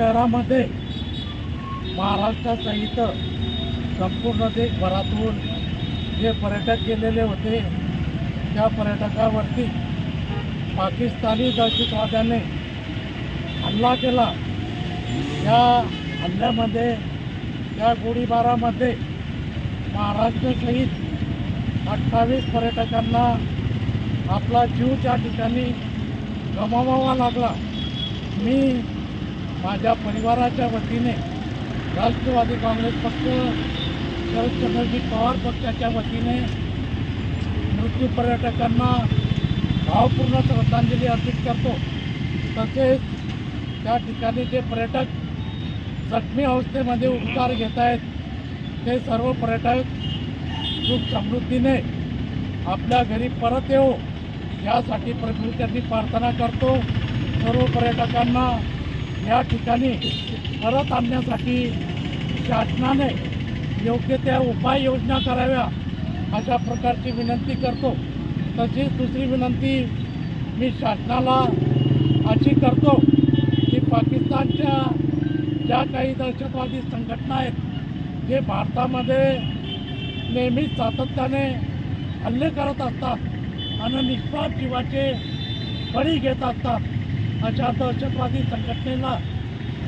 शहरामध्ये महाराष्ट्रासहित संपूर्ण देशभरातून जे पर्यटक गेलेले होते त्या पर्यटकावरती पाकिस्तानी दहशतवाद्याने हल्ला केला. या हल्ल्यामध्ये या गोळीबारामध्ये महाराष्ट्रसहित अठ्ठावीस पर्यटकांना आपला जीव त्या ठिकाणी गमावावा लागला मी माझ्या परिवाराच्या वतीने राष्ट्रवादी काँग्रेस पक्ष शरदचंद्रजी पवार पक्षाच्या वतीने मृत्यू पर्यटकांना भावपूर्ण श्रद्धांजली अर्पित करतो. तसेच त्या ठिकाणी जे पर्यटक जखमी अवस्थेमध्ये उपचार घेत आहेत ते सर्व पर्यटक सुख समृद्धीने आपल्या घरी परत येऊ यासाठी प्रकृतींनी प्रार्थना करतो. सर्व पर्यटकांना या ठिकाणी परत आणण्यासाठी शासनाने योग्य त्या उपाययोजना कराव्या अशा प्रकारची विनंती करतो. तशीच दुसरी विनंती मी शासनाला अशी करतो की पाकिस्तानच्या ज्या काही दहशतवादी संघटना आहेत जे भारतामध्ये नेहमीच सातत्याने हल्ले करत असतात आणि निष्पाप जीवाचे बळी घेत असतात अशा दहशतवादी संघटनेला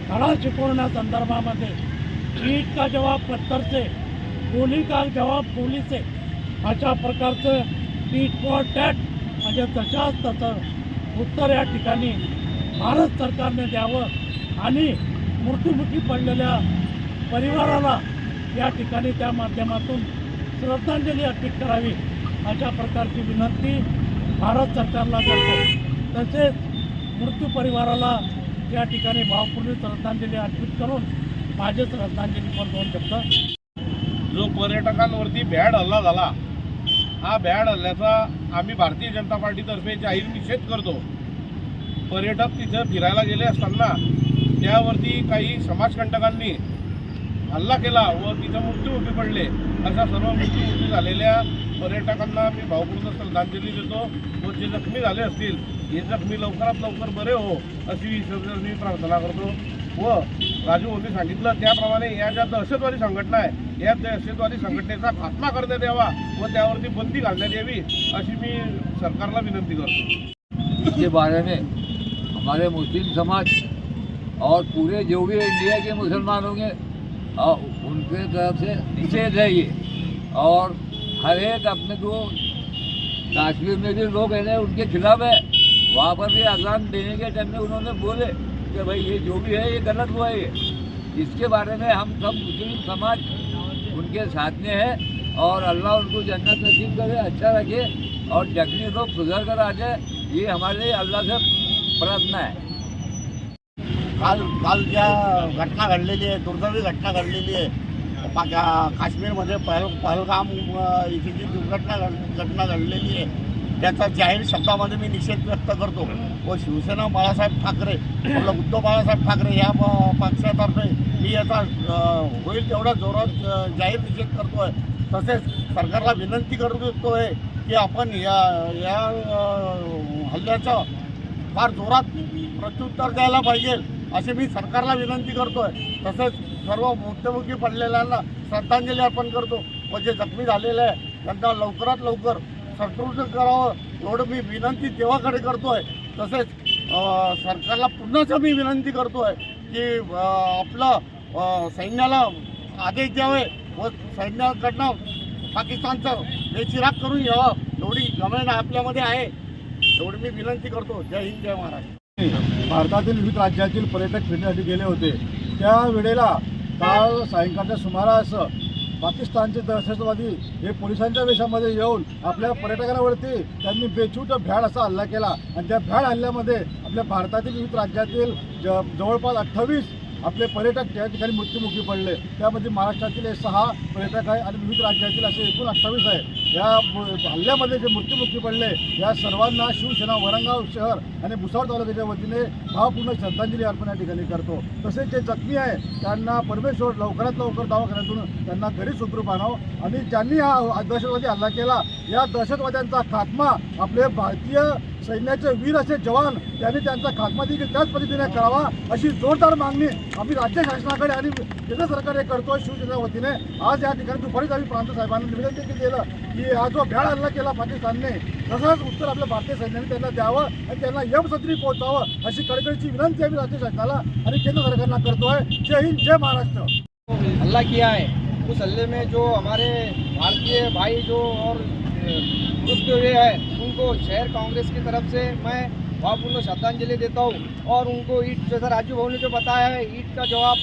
धडा शिकवण्यासंदर्भामध्ये ईट का जवाब पत्थर से गोली का जवाब पोलीसे अशा प्रकारचं टीट फॉर टॅट म्हणजे तशाच तसं उत्तर या ठिकाणी भारत सरकारने द्यावं आणि मृत्युमुखी पडलेल्या परिवाराला या ठिकाणी त्या माध्यमातून श्रद्धांजली अर्पित करावी अशा प्रकारची विनंती भारत सरकारला करतो. तसेच मृत्यू परिवाराला या ठिकाणी भावपूर्ण श्रद्धांजली अर्पित करून माझे श्रद्धांजली पण दोन शब्द. जो पर्यटकांवरती भ्याड हल्ला झाला हा भ्याड हल्ल्याचा आम्ही भारतीय जनता पार्टीतर्फे जाहीर निषेध करतो. पर्यटक तिथं फिरायला गेले असताना त्यावरती काही समाजकंटकांनी हल्ला केला व तिथं मृत्यूमुखी पडले. अशा सर्व मृत्यूमुखी झालेल्या पर्यटकांना मी भावपूर्ण श्रद्धांजली देतो व जे जखमी झाले असतील हे जखमी लवकरात लवकर बरे हो अशी ईश्वराला मी प्रार्थना करतो. व राजू यांनी सांगितलं त्याप्रमाणे या ज्या दहशतवादी संघटना आहे या दहशतवादी संघटनेचा खात्मा करण्यात यावा व त्यावरती बंदी घालण्यात यावी अशी मी सरकारला विनंती करतो. इसके बारे में हमारे मुस्लिम समाज और पूरे जो भी इंडिया के मुसलमान होंगे और उनके तरफ़ से निषेध है ये। और हर एक अपने को कश्मीर में भी लोग हैं उनके खिलाफ है। वहाँ पर भी अजान देने के टाइम में उन्होंने बोले कि भाई ये जो भी है, ये गलत हुआ है। ये इसके बारे में हम सब मुस्लिम समाज उनके साथ में है और अल्लाह उनको जन्नत नसीब करे अच्छा रखे और जख्मी लोग सुधर कर आ जाए। ये हमारे अल्लाह से प्रार्थना है। काल काल ज्या घटना घडलेली आहे दुर्दैवी घटना घडलेली आहे पा काश्मीरमध्ये पहल पहलगाम इथे जी दुर्घटना घड घटना घडलेली आहे त्याचा जाहीर शब्दामध्ये मी निषेध व्यक्त करतो. व शिवसेना बाळासाहेब ठाकरे आपलं उद्धव बाळासाहेब ठाकरे या पक्षातर्फे मी याचा होईल तेवढा जोरात जाहीर निषेध करतो आहे तसेच सरकारला विनंती करतो आहे की आपण या या हल्ल्याचं फार जोरात प्रत्युत्तर द्यायला पाहिजे. अशी मी सरकारला विनंती करतोय. तसेच सर्व मृत्युमुखी पडलेल्यांना श्रद्धांजली अर्पण करतो. व जे जखमी झालेले आहे त्यांना लवकरात लवकर सकृत करावं एवढं मी विनंती देवाकडे करतोय. तसेच सरकारला पुन्हा मी विनंती करतोय की आपलं सैन्याला आदेश द्यावे व सैन्याकडनं पाकिस्तानचं बेचिराग करून घ्यावं एवढी गमेंट आपल्यामध्ये आहे. एवढी मी विनंती करतो. जय हिंद जय महाराष्ट्र. भारतातील विविध राज्यातील पर्यटक फिरण्यासाठी गेले होते. त्या वेळेला काल सायंकाळच्या सुमारास पाकिस्तानचे दहशतवादी हे पोलिसांच्या वेशामध्ये येऊन आपल्या पर्यटकांवरती त्यांनी बेछूट भ्याड असा हल्ला केला. आणि त्या भ्याड हल्ल्यामध्ये आपल्या भारतातील विविध राज्यातील ज जवळपास अठ्ठावीस आपले पर्यटक त्या ठिकाणी मृत्युमुखी पडले. त्यामध्ये महाराष्ट्रातील हे सहा पर्यटक आहे आणि विविध राज्यातील असे एकूण अठ्ठावीस आहे या हल्ल्यामध्ये जे मृत्युमुखी पडले या सर्वांना शिवसेना वरंगाव शहर आणि भुसावळ तालुक्याच्या वतीने भावपूर्ण श्रद्धांजली अर्पण या ठिकाणी करतो. तसेच जे जखमी आहे त्यांना परमेश्वर लवकरात लवकर दवाखान्यातून त्यांना घरी सुखरूप आणावं. आणि ज्यांनी हा दहशतवादी हल्ला केला या दहशतवाद्यांचा खात्मा आपले भारतीय सैन्याचे वीर असे जवान त्यांनी त्यांचा खात्मा देखील त्याच पद्धतीने करावा अशी जोरदार मागणी आम्ही राज्य शासनाकडे आणि केंद्र सरकारने करतोय शिवसेना वतीने. आज या ठिकाणी दुपारीच आम्ही प्रांत साहेबांना निवेदन देखील केलं की हा जो भ्याड हल्ला केला पाकिस्तानने तसंच उत्तर आपल्या भारतीय सैन्याने त्यांना द्यावं आणि त्यांना यमसत्री पोहोचावं अशी कडकडीची विनंती आम्ही राज्य शासनाला आणि केंद्र सरकारला करतोय. जय हिंद जय महाराष्ट्र. हल्ला किया है। उस हल्ले में जो हमारे भारतीय भाई जो और अ, मृत्यु हुए हैं। उनको शहर कांग्रेस की तरफ से मैं भावपूर्ण श्रद्धांजलि देता हूँ और उनको ईट जैसा राजू भाऊ ने जो बताया है ईट का जवाब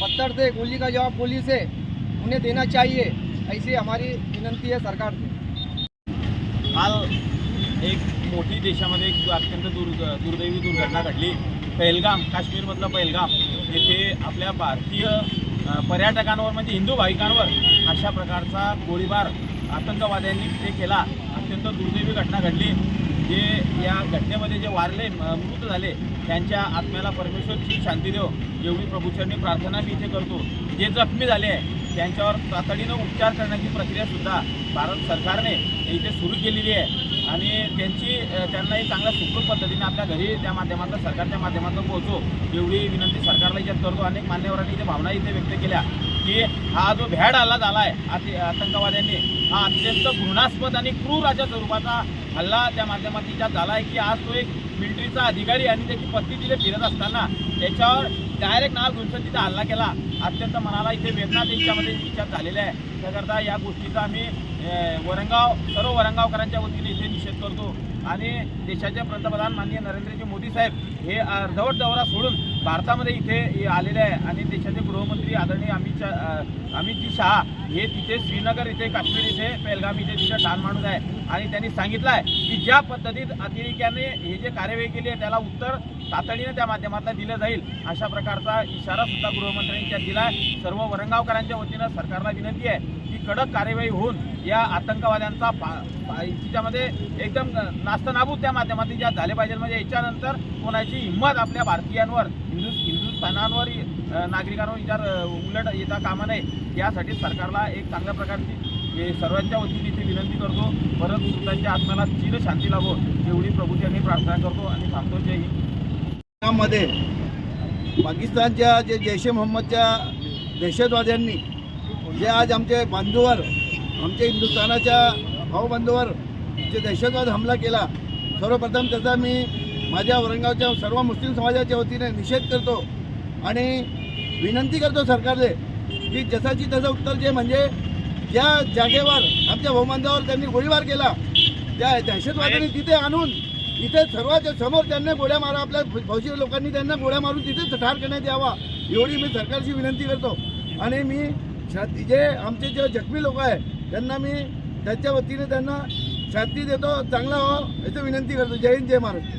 पत्थर से गोली का जवाब गोली से उन्हें देना चाहिए। ऐसी हमारी विनंती है सरकार से। काल एक मोठी देशामध्ये एक अत्यंत दुर् दुर्दैवी दुर्घटना घडली. पहलगाम काश्मीरमधलं पहलगाम येथे आपल्या भारतीय पर्यटकांवर म्हणजे हिंदू भाविकांवर अशा प्रकारचा गोळीबार आतंकवाद्यांनी तिथे केला. अत्यंत दुर्दैवी घटना घडली. जे या घटनेमध्ये जे वारले मृत झाले त्यांच्या आत्म्याला परमेश्वर श्री शांती देव. एवढी प्रभूचरणी प्रार्थना मी इथे करतो. जे जखमी झाले त्यांच्यावर तातडीनं उपचार करण्याची प्रक्रियासुद्धा भारत सरकारने इथे सुरू केलेली आहे. आणि त्यांची त्यांनाही चांगल्या सुखरूप पद्धतीने आपल्या घरी त्या माध्यमातून सरकारच्या माध्यमातून पोहोचो. एवढी विनंती सरकारला याच्यात करतो. अनेक मान्यवरांनी इथे भावना इथे व्यक्त केल्या. की हा जो भ्याड हल्ला झाला आहे आतंकवाद्यांनी हा अत्यंत घृणास्पद आणि क्रूर अशा स्वरूपाचा हल्ला त्या माध्यमातीच्या झाला आहे की आज तो एक मिलिटरीचा अधिकारी आणि त्याची पत्नी तिथे फिरत असताना त्याच्यावर डायरेक्ट नाव घेऊन तिथे हल्ला केला. अत्यंत मनाला इथे वेदना त्यांच्यामध्ये विचार झालेला आहे. त्याकरता या गोष्टीचा आम्ही वरंगाव सर्व वरंगावकरांच्या वतीने इथे निषेध करतो. आणि देशाचे पंतप्रधान माननीय नरेंद्रजी मोदी साहेब हे अर्धवट दौरा सोडून भारतामध्ये इथे आलेले आहे आणि देशाचे गृहमंत्री आदरणीय अमित शहा अमित अमितजी शहा हे तिथे श्रीनगर इथे काश्मीर इथे पेलगाम इथे तिथे ठाण माणूस आहे. आणि त्यांनी सांगितलं आहे की ज्या पद्धतीत अतिरेक्याने हे जे कार्यवाही केली आहे त्याला उत्तर तातडीने त्या माध्यमातून दिलं जाईल अशा प्रकारचा इशारा सुद्धा गृहमंत्र्यांनी त्यात दिला आहे. सर्व वरंगावकरांच्या वतीनं सरकारला विनंती आहे की कडक कार्यवाही होऊन या आतंकवाद्यांचा पा तिच्यामध्ये एकदम नास्तनाबूत त्या माध्यमातून ज्या झाले पाहिजे म्हणजे याच्यानंतर कोणाची हिंमत आपल्या भारतीयांवर हिंदू हिंदुस्थानांवर नागरिकांवर विचार उलट येता कामा नये यासाठी सरकारला एक चांगल्या प्रकारची सर्वांच्या वतीने इथे विनंती करतो. परत मृतांच्या आत्म्याला चिर शांती लाभो एवढी प्रभूच्यांनी प्रार्थना करतो आणि सांगतो जय हिंदमध्ये पाकिस्तानच्या जे जैश ए मोहम्मदच्या दहशतवाद्यांनी जे आज आमचे बांधूवर आमच्या हिंदुस्थानाच्या भाऊबंधूवर जे दहशतवाद हमला केला सर्वप्रथम त्याचा मी माझ्या औरंगाबादच्या सर्व मुस्लिम समाजाच्या वतीने निषेध करतो आणि विनंती करतो सरकारले की जसाची तसं उत्तर जे म्हणजे ज्या जागेवर आमच्या भौमांधावर त्यांनी गोळीबार केला त्या दहशतवाद्यांनी तिथे आणून इथे सर्वांच्या समोर त्यांना गोळ्या मारा आपल्या फौजी लोकांनी त्यांना गोळ्या मारून तिथेच ठार करण्यात यावा एवढी मी सरकारची विनंती करतो. आणि मी जे आमचे जे जखमी लोक आहे त्यांना मी त्यांच्या वतीने त्यांना शांती देतो चांगला हो याची विनंती करतो. जय हिंद जय महाराष्ट्र.